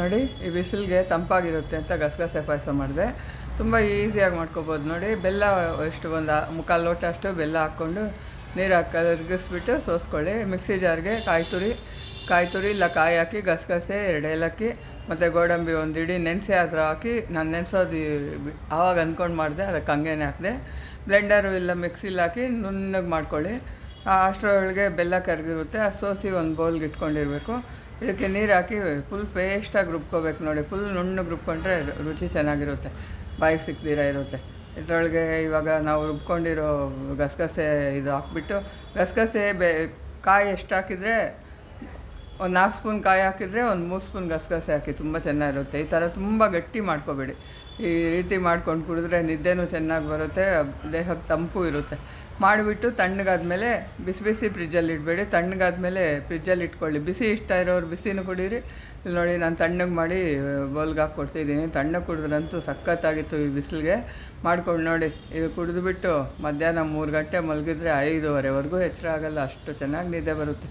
ನೋಡಿ, ಈ ಬಿಸಿಲಿಗೆ ತಂಪಾಗಿರುತ್ತೆ ಅಂತ ಗಸಗಸೆ ಪಾಯಸ ಮಾಡಿದೆ. ತುಂಬ ಈಸಿಯಾಗಿ ಮಾಡ್ಕೊಬೋದು ನೋಡಿ. ಬೆಲ್ಲ ಎಷ್ಟು ಒಂದು ಮುಕ್ಕಾಲು ಲೋಟ ಅಷ್ಟು ಬೆಲ್ಲ ಹಾಕ್ಕೊಂಡು ನೀರು ಹಾಕಿ ಕರಗಿಸ್ಬಿಟ್ಟು ಸೋಸ್ಕೊಳ್ಳಿ. ಮಿಕ್ಸಿ ಜಾರ್ಗೆ ಕಾಯಿ ತುರಿ ಕಾಯಿ ತುರಿ ಇಲ್ಲ, ಕಾಯಿ ಹಾಕಿ, ಗಸಗಸೆ, ಎರಡು ಏಲಕ್ಕಿ, ಮತ್ತು ಗೋಡಂಬಿ ಒಂದು ಇಡಿ ನೆನೆಸಿ ಅದ್ರ ಹಾಕಿ ನಾನು ನೆನೆಸೋದು ಆವಾಗ ಅಂದ್ಕೊಂಡು ಮಾಡಿದೆ, ಅದಕ್ಕೆ ಹಂಗೇನೆ ಹಾಕಿದೆ. ಬ್ಲೆಂಡರು ಇಲ್ಲ ಮಿಕ್ಸಿಲಿ ಹಾಕಿ ನುಣ್ಣಗೆ ಮಾಡ್ಕೊಳ್ಳಿ. ಅಷ್ಟರೊಳಗೆ ಬೆಲ್ಲ ಕರಗಿರುತ್ತೆ ಸೋಸಿ ಒಂದು ಬೌಲ್ಗೆ ಇಟ್ಕೊಂಡಿರಬೇಕು. ಇದಕ್ಕೆ ನೀರು ಹಾಕಿ ಫುಲ್ ಪೇಸ್ಟಾಗಿ ರುಬ್ಕೋಬೇಕು ನೋಡಿ. ಫುಲ್ ನುಣ್ಣು ರುಬ್ಕೊಂಡ್ರೆ ರುಚಿ ಚೆನ್ನಾಗಿರುತ್ತೆ. ಬಾಯಿಗೆ ಸಿಕ್ದಿರ ಇರುತ್ತೆ. ಇದರೊಳಗೆ ಇವಾಗ ನಾವು ರುಬ್ಕೊಂಡಿರೋ ಗಸಗಸೆ ಇದು ಹಾಕ್ಬಿಟ್ಟು, ಗಸಗಸೆ ಬೆ, ಕಾಯಿ ಎಷ್ಟು ಹಾಕಿದರೆ, ಒಂದು ನಾಲ್ಕು ಸ್ಪೂನ್ ಕಾಯಿ ಹಾಕಿದರೆ ಒಂದು ಮೂರು ಸ್ಪೂನ್ ಗಸಗಸೆ ಹಾಕಿ ತುಂಬ ಚೆನ್ನಾಗಿರುತ್ತೆ. ಈ ಥರ ತುಂಬ ಗಟ್ಟಿ ಮಾಡ್ಕೋಬೇಡಿ. ಈ ರೀತಿ ಮಾಡ್ಕೊಂಡು ಕುಡಿದ್ರೆ ನಿದ್ದೆನೂ ಚೆನ್ನಾಗಿ ಬರುತ್ತೆ ದೇಹಕ್ಕೆ ತಂಪು ಇರುತ್ತೆ. ಮಾಡಿಬಿಟ್ಟು ತಣ್ಣಗಾದ್ಮೇಲೆ ಬಿಸಿ ಬಿಸಿ ಫ್ರಿಜ್ಜಲ್ಲಿ ಇಡಬೇಡಿ. ತಣ್ಣಗಾದ್ಮೇಲೆ ಫ್ರಿಜ್ಜಲ್ಲಿ ಇಟ್ಕೊಳ್ಳಿ. ಬಿಸಿ ಇಷ್ಟ ಇರೋರು ಬಿಸಿನೂ ಕುಡೀರಿ. ಇಲ್ಲಿ ನೋಡಿ ನಾನು ತಣ್ಣಗೆ ಮಾಡಿ ಬೌಲ್ಗೆ ಹಾಕಿ ಕೊಡ್ತಿದ್ದೀನಿ ತಣ್ಣಗೆ ಕುಡಿದ್ರಂತೂ ಸಖತ್ತಾಗಿತ್ತು ಈ ಬಿಸಿಲಿಗೆ. ಮಾಡ್ಕೊಂಡು ನೋಡಿ. ಇದು ಕುಡಿದ್ಬಿಟ್ಟು ಮಧ್ಯಾಹ್ನ ಮೂರು ಗಂಟೆ ಮಲಗಿದ್ರೆ ಐದೂವರೆವರೆಗೂ ಎಚ್ಚರ ಆಗಲ್ಲ. ಅಷ್ಟು ಚೆನ್ನಾಗಿ ನಿದ್ದೆ ಬರುತ್ತೆ.